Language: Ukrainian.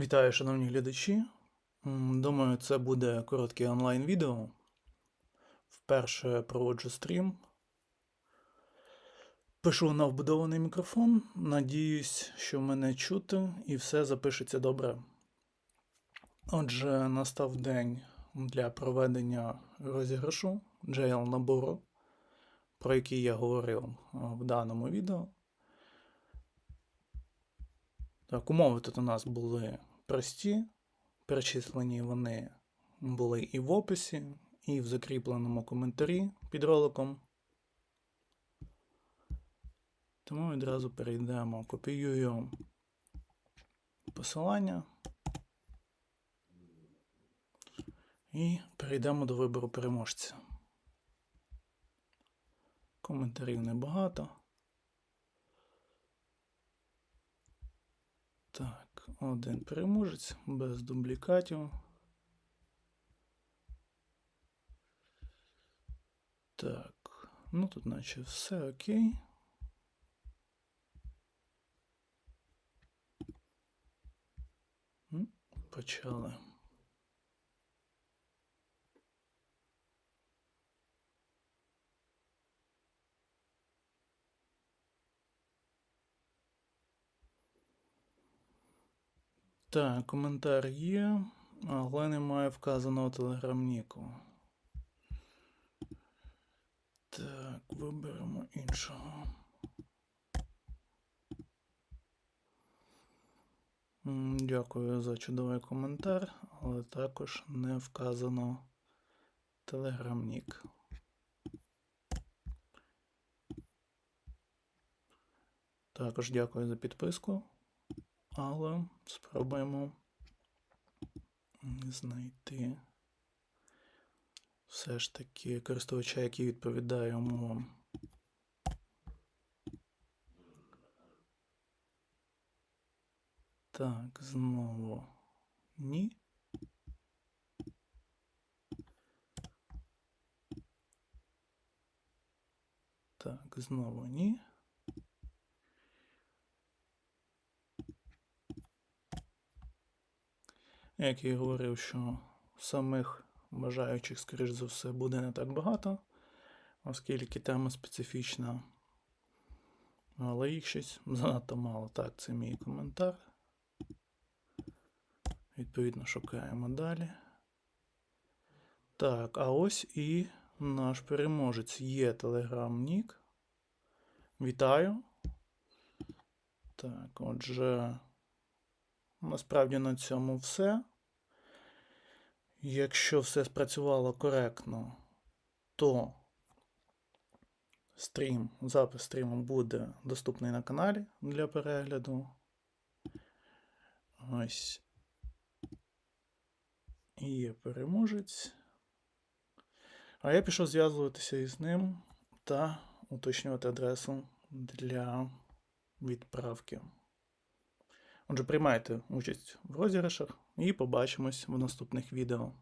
Вітаю, шановні глядачі. Думаю, це буде коротке онлайн-відео. Вперше проводжу стрім. Пишу на вбудований мікрофон. Надіюсь, що мене чути і все запишеться добре. Отже, настав день для проведення розіграшу JL набору, про який я говорив в даному відео. Так, умови тут у нас були прості. Перечислені вони були і в описі, і в закріпленому коментарі під роликом. Тому відразу перейдемо, копіюю посилання і перейдемо до вибору переможця. Коментарів небагато. Один переможець без дублікатів. Так, ну тут наче все окей. Почали. Так, коментар є, але немає вказаного телеграм-ніку. Так, виберемо іншого. Дякую за чудовий коментар, але також не вказано телеграм-нік. Також дякую за підписку, але спробуємо знайти все ж таки користувача, який відповідає умовам. Так, знову ні. Так, знову ні. Як і говорив, що самих бажаючих, скоріш за все, буде не так багато, оскільки тема специфічна. Але їх щось занадто мало. Так, це мій коментар. Відповідно, шукаємо далі. Так, а ось і наш переможець є телеграм-нік. Вітаю. Так, отже, насправді на цьому все. Якщо все спрацювало коректно, то стрім, запис стріму буде доступний на каналі для перегляду. Ось. Є переможець. А я пішов зв'язуватися із ним та уточнювати адресу для відправки. Отже, приймайте участь в розіграшах і побачимось в наступних відео.